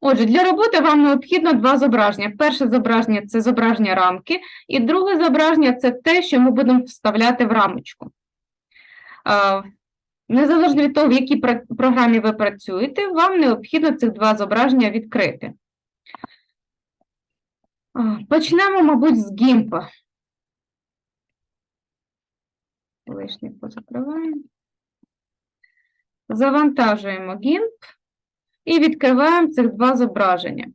Отже, для роботи вам необхідно два зображення. Перше зображення це зображення рамки, і друге зображення це те, що ми будемо вставляти в рамочку. Незалежно від того, в якій програмі ви працюєте, вам необхідно цих два зображення відкрити. Почнемо, мабуть, з гімпа. Лишнє позакриваємо. Завантажуємо гімп і відкриваємо цих два зображення.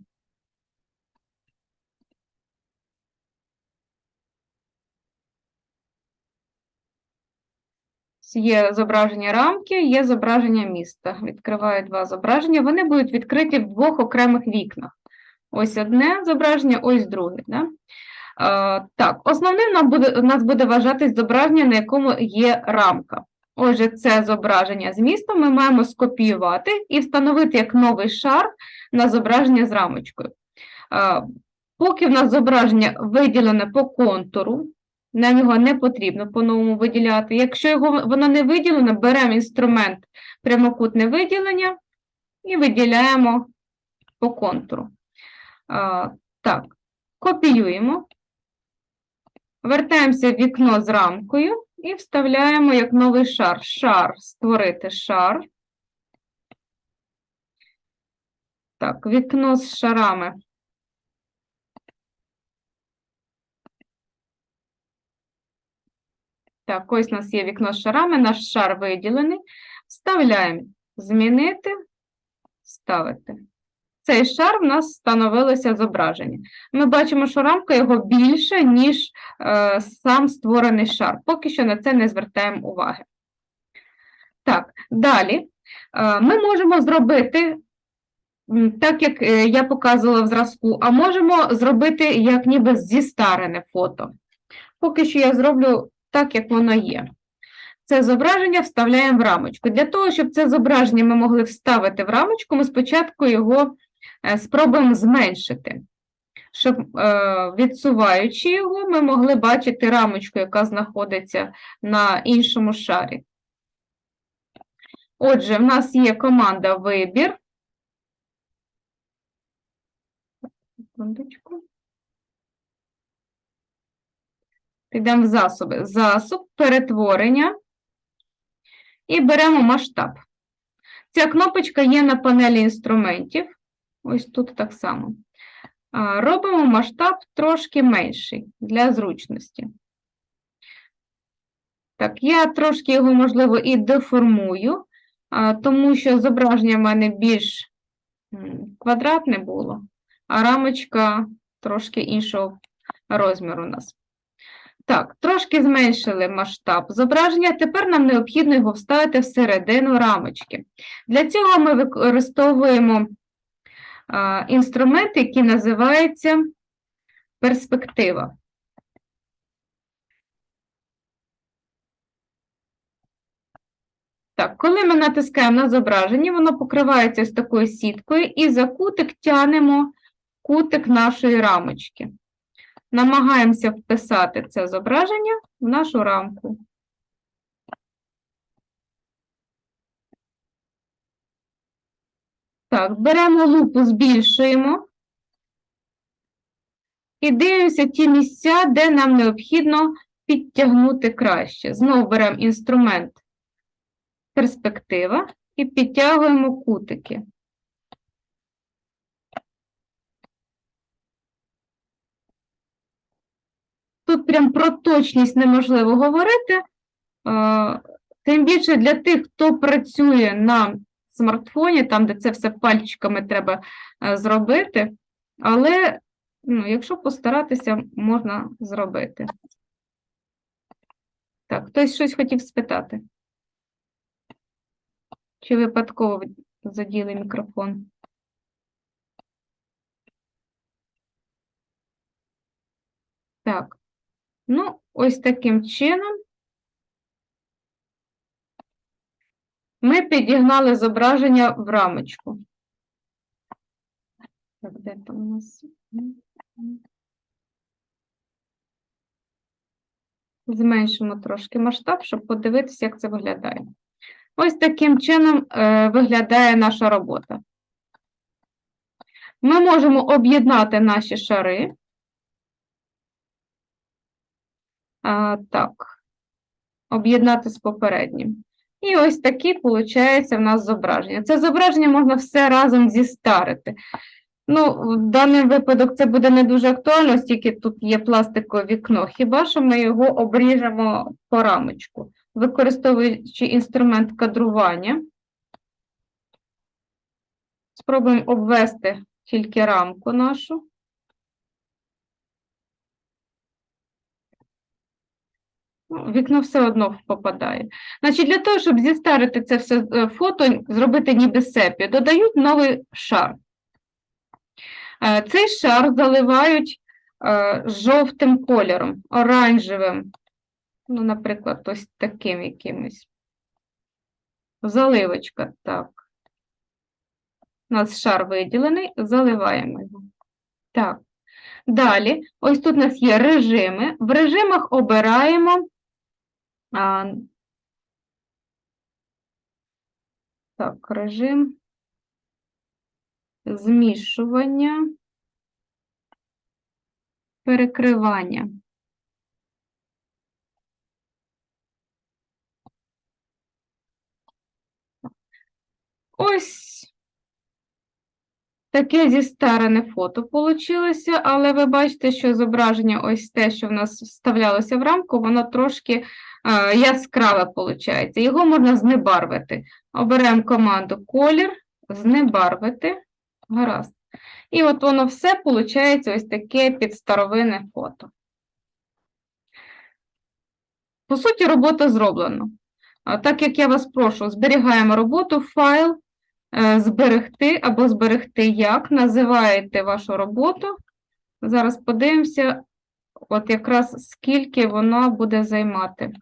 Є зображення рамки, є зображення міста. Відкриваю два зображення. Вони будуть відкриті в двох окремих вікнах. Ось одне зображення, ось друге. Да? Е, так, основним нам буде, нас буде вважатись зображення, на якому є рамка. Отже, це зображення з міста ми маємо скопіювати і встановити як новий шар на зображення з рамочкою. Е, Поки в нас зображення виділене по контуру, на нього не потрібно по-новому виділяти. Якщо його, воно не виділено, беремо інструмент прямокутне виділення і виділяємо по контуру. Так, копіюємо, вертаємося в вікно з рамкою і вставляємо як новий шар. Шар, створити шар. Так, вікно з шарами. Так, ось у нас є вікно з шарами, наш шар виділений. Вставляємо змінити, ставити. Цей шар в нас становилося зображення. Ми бачимо, що рамка його більша, ніж е, сам створений шар. Поки що на це не звертаємо уваги. Так, далі е, ми можемо зробити, так як е, я показувала в зразку, а можемо зробити як ніби зістарене фото. Поки що я зроблю так, як воно є. Це зображення вставляємо в рамочку. Для того, щоб це зображення ми могли вставити в рамочку, ми спочатку його спробуємо зменшити. Щоб, е, відсуваючи його, ми могли бачити рамочку, яка знаходиться на іншому шарі. Отже, в нас є команда вибір. Підемо в засоби. Засоб, перетворення і беремо масштаб. Ця кнопочка є на панелі інструментів. Ось тут так само. Робимо масштаб трошки менший для зручності. Так, я трошки його, можливо, і деформую, тому що зображення в мене більш квадратне було, а рамочка трошки іншого розміру у нас. Так, трошки зменшили масштаб зображення. Тепер нам необхідно його вставити всередину рамочки. Для цього ми використовуємо інструмент, який називається перспектива. Так, коли ми натискаємо на зображення, воно покривається ось такою сіткою, і за кутик тянемо кутик нашої рамочки. Намагаємося вписати це зображення в нашу рамку. Так, беремо лупу, збільшуємо і дивимося ті місця, де нам необхідно підтягнути краще. Знову беремо інструмент перспектива і підтягуємо кутики. Тут прям про точність неможливо говорити, е, тим більше для тих, хто працює на смартфоні, там, де це все пальчиками треба е, зробити, але ну, якщо постаратися, можна зробити. Так, хтось щось хотів спитати? Чи випадково заділи мікрофон? Так, ну, ось таким чином ми підігнали зображення в рамочку. Так, де там у нас? Зменшимо трошки масштаб, щоб подивитися, як це виглядає. Ось таким чином е, виглядає наша робота. Ми можемо об'єднати наші шари. А, так, об'єднати з попереднім. І ось такі, виходить, в нас зображення. Це зображення можна все разом зістарити. Ну, в даний випадок це буде не дуже актуально, оскільки тут є пластикове вікно. Хіба що ми його обріжемо по рамочку, використовуючи інструмент кадрування. Спробуємо обвести тільки рамку нашу. Вікно все одно попадає. Значить, для того, щоб зістарити це все е, фото, зробити ніби сепі, додають новий шар. Е, Цей шар заливають е, жовтим кольором, оранжевим, ну, наприклад, ось таким якимось. Заливочка, так. У нас шар виділений, заливаємо його. Так. Далі, ось тут у нас є режими. В режимах обираємо. А, так, режим змішування, перекривання. Ось таке зістарене фото получилося, але ви бачите, що зображення, ось те, що в нас вставлялося в рамку, воно трошки е, яскраве виходить. Його можна знебарвити. Оберемо команду колір, знебарвити. Гаразд. І от воно все виходить ось таке підстаровинне фото. По суті, робота зроблена. Так як я вас прошу, зберігаємо роботу, файл, зберегти або зберегти як, називаєте вашу роботу. Зараз подивимося, от якраз скільки вона буде займати.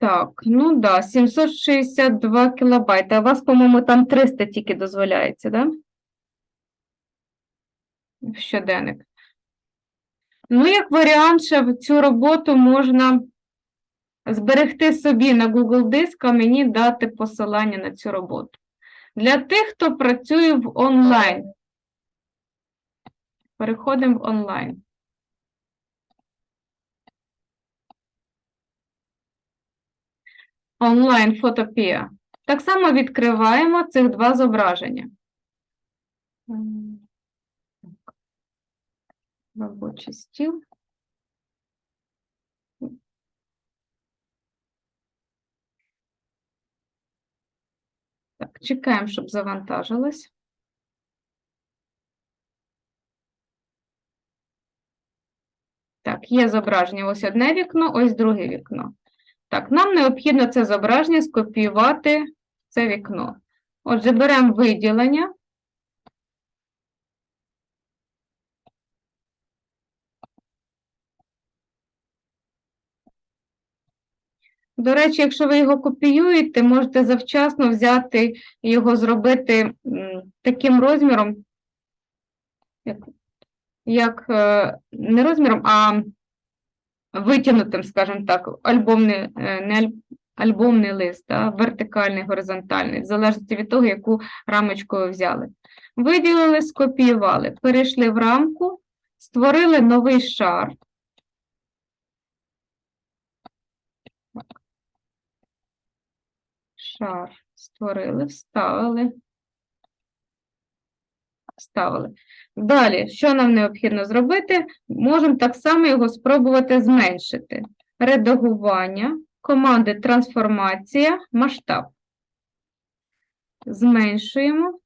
Так, ну да, 762 кілобайти. А вас, по-моєму, там 300 тільки дозволяється, да? В щоденник. Ну, як варіант, ще цю роботу можна зберегти собі на Google диск, а мені дати посилання на цю роботу. Для тих, хто працює в онлайн. Переходимо в онлайн. Онлайн фотопія. Так само відкриваємо цих два зображення. Робочий стіл. Так, чекаємо, щоб завантажилось. Так, є зображення. Ось одне вікно, ось друге вікно. Так, нам необхідно це зображення скопіювати в це вікно. Отже, беремо виділення. До речі, якщо ви його копіюєте, можете завчасно взяти його зробити таким розміром, як, як е, не розміром, а витягнутим, скажімо так, альбомний, е, не альбомний лист, а вертикальний, горизонтальний, в залежності від того, яку рамочку ви взяли. Виділили, скопіювали, перейшли в рамку, створили новий шар. Шар створили, вставили. Вставили. Далі, що нам необхідно зробити? Можемо так само його спробувати зменшити. Редагування, команди трансформація, масштаб. Зменшуємо.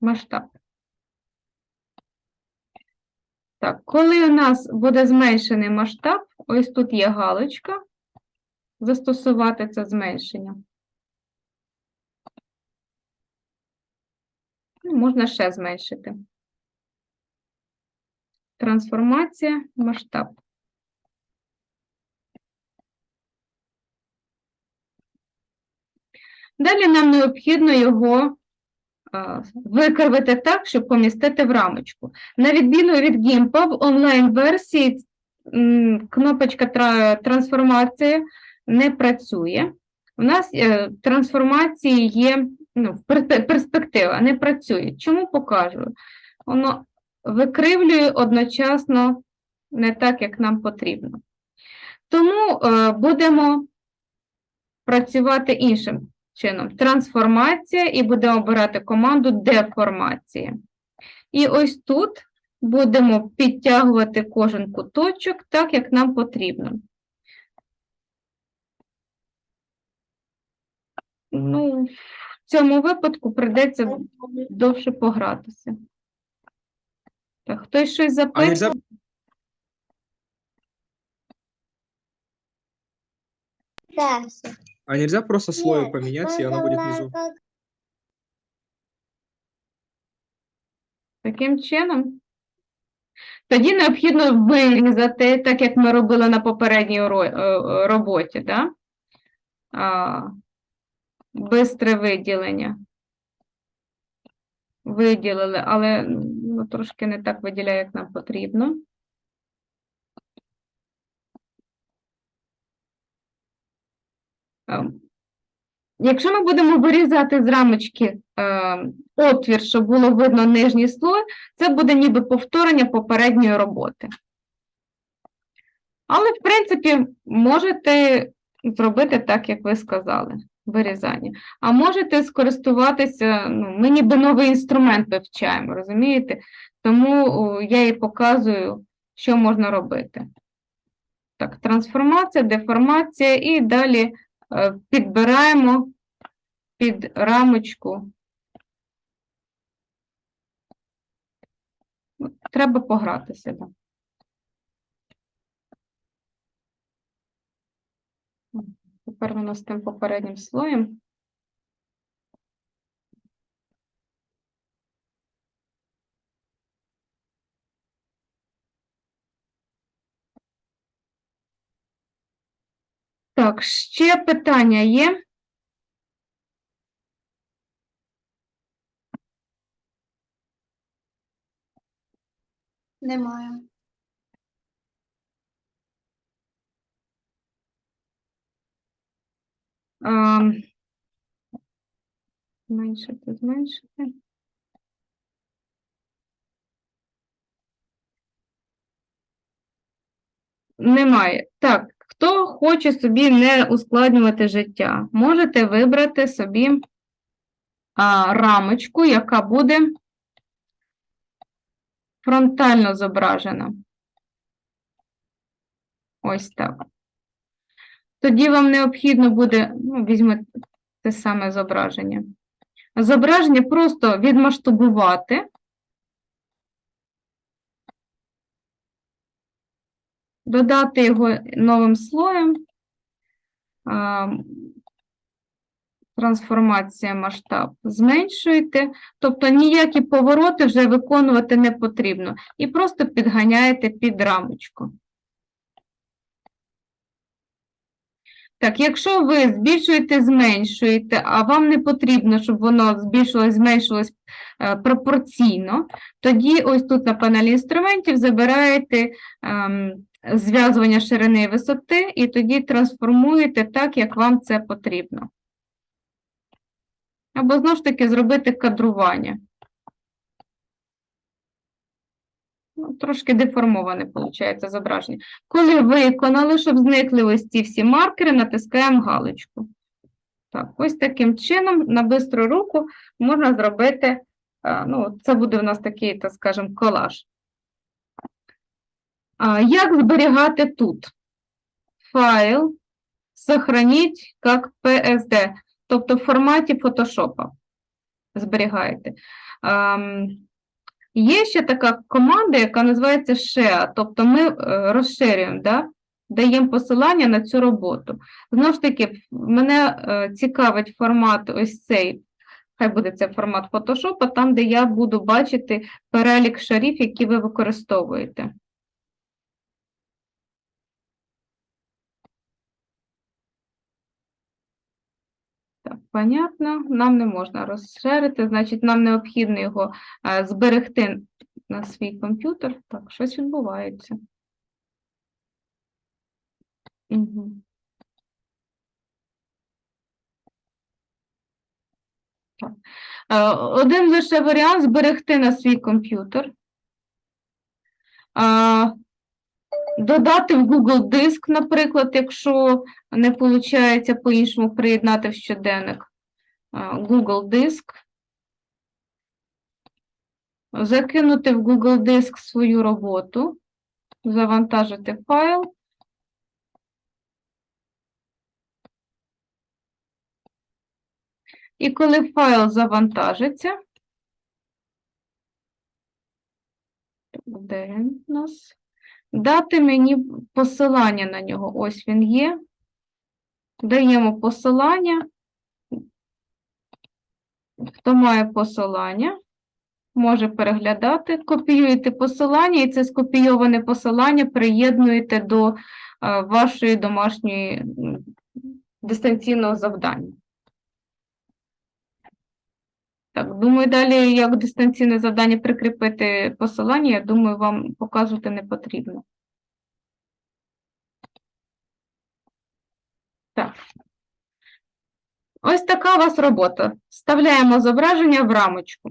Масштаб. Так, коли у нас буде зменшений масштаб, ось тут є галочка, застосувати це зменшення. Ну, Можна ще зменшити. Трансформація, масштаб. Далі нам необхідно його е, викривити так, щоб помістити в рамочку. На відміну від GIMP, в онлайн-версії кнопочка тра- трансформації не працює. У нас е, трансформації є ну, перспектива, не працює. Чому покажу? Воно викривлює одночасно не так, як нам потрібно. Тому е, будемо працювати іншим чином. Трансформація і будемо обирати команду деформація. І ось тут будемо підтягувати кожен куточок так, як нам потрібно. Ну, в цьому випадку прийдеться довше погратися. Так, хтось щось нельзя, Да. а нельзя просто слой Нет, поменять, и оно будет внизу? Таким чином. Тоді необхідно вирізати, так як ми робили на попередній е, е, роботі, да? Бистре виділення. Виділили, але ну, трошки не так виділяє, як нам потрібно. Ем, Якщо ми будемо вирізати з рамочки е, отвір, щоб було видно нижній слой, це буде ніби повторення попередньої роботи. Але, в принципі, можете зробити так, як ви сказали, вирізання. А можете скористуватися, ну, ми ніби новий інструмент вивчаємо, розумієте? Тому я і показую, що можна робити. Так, трансформація, деформація і далі е, підбираємо під рамочку. Треба погратися. Да. Тепер воно з тим попереднім слоєм. Так, ще питання є? Немає. Зменшити, зменшити. Немає. Так, хто хоче собі не ускладнювати життя, можете вибрати собі а, рамочку, яка буде фронтально зображена. Ось так. Тоді вам необхідно буде, ну, візьмете те саме зображення. Зображення просто відмасштабувати. Додати його новим слоєм. Трансформація масштаб зменшуєте, тобто ніякі повороти вже виконувати не потрібно. І просто підганяєте під рамочку. Так, якщо ви збільшуєте, зменшуєте, а вам не потрібно, щоб воно збільшилось, зменшилось е, пропорційно, тоді ось тут на панелі інструментів забираєте ем, зв'язування ширини і висоти, і тоді трансформуєте так, як вам це потрібно. Або знову ж таки зробити кадрування. Ну, трошки деформоване виходить зображення. Коли виконали, щоб зникли ось ці всі маркери, натискаємо галочку. Так, ось таким чином на бистру руку можна зробити, ну, це буде у нас такий, так скажемо, колаж. Як зберігати тут? Файл, сохраніть як PSD, тобто в форматі Photoshop зберігаєте. Є ще така команда, яка називається ШЕА, тобто ми е, розширюємо, да? даємо посилання на цю роботу. Знову ж таки, мене е, цікавить формат ось цей, хай буде це формат Photoshop, там, де я буду бачити перелік шарів, які ви використовуєте. Так, понятно. Нам не можна розширити, значить, нам необхідно його е, зберегти на свій комп'ютер. Так, щось відбувається. Угу. Е, Один лише варіант зберегти на свій комп'ютер. Додати в Google Диск, наприклад, якщо не виходить по-іншому приєднати в щоденник. Google Диск. Закинути в Google Диск свою роботу, завантажити файл. І коли файл завантажиться, де він у нас? Дати мені посилання на нього. Ось він є. Даємо посилання. Хто має посилання, може переглядати. Копіюєте посилання, і це скопійоване посилання приєднуєте до е, вашої домашньої дистанційного завдання. Так, думаю, далі, як дистанційне завдання прикріпити посилання, я думаю, вам показувати не потрібно. Так. Ось така у вас робота. Вставляємо зображення в рамочку.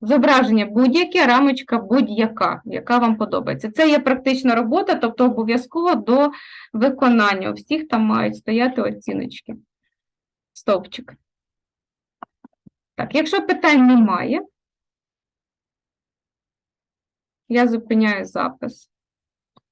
Зображення будь-яке, рамочка будь-яка, яка вам подобається. Це є практична робота, тобто обов'язково до виконання. У всіх там мають стояти оціночки. Стовпчик. Так, якщо питань немає, я зупиняю запис.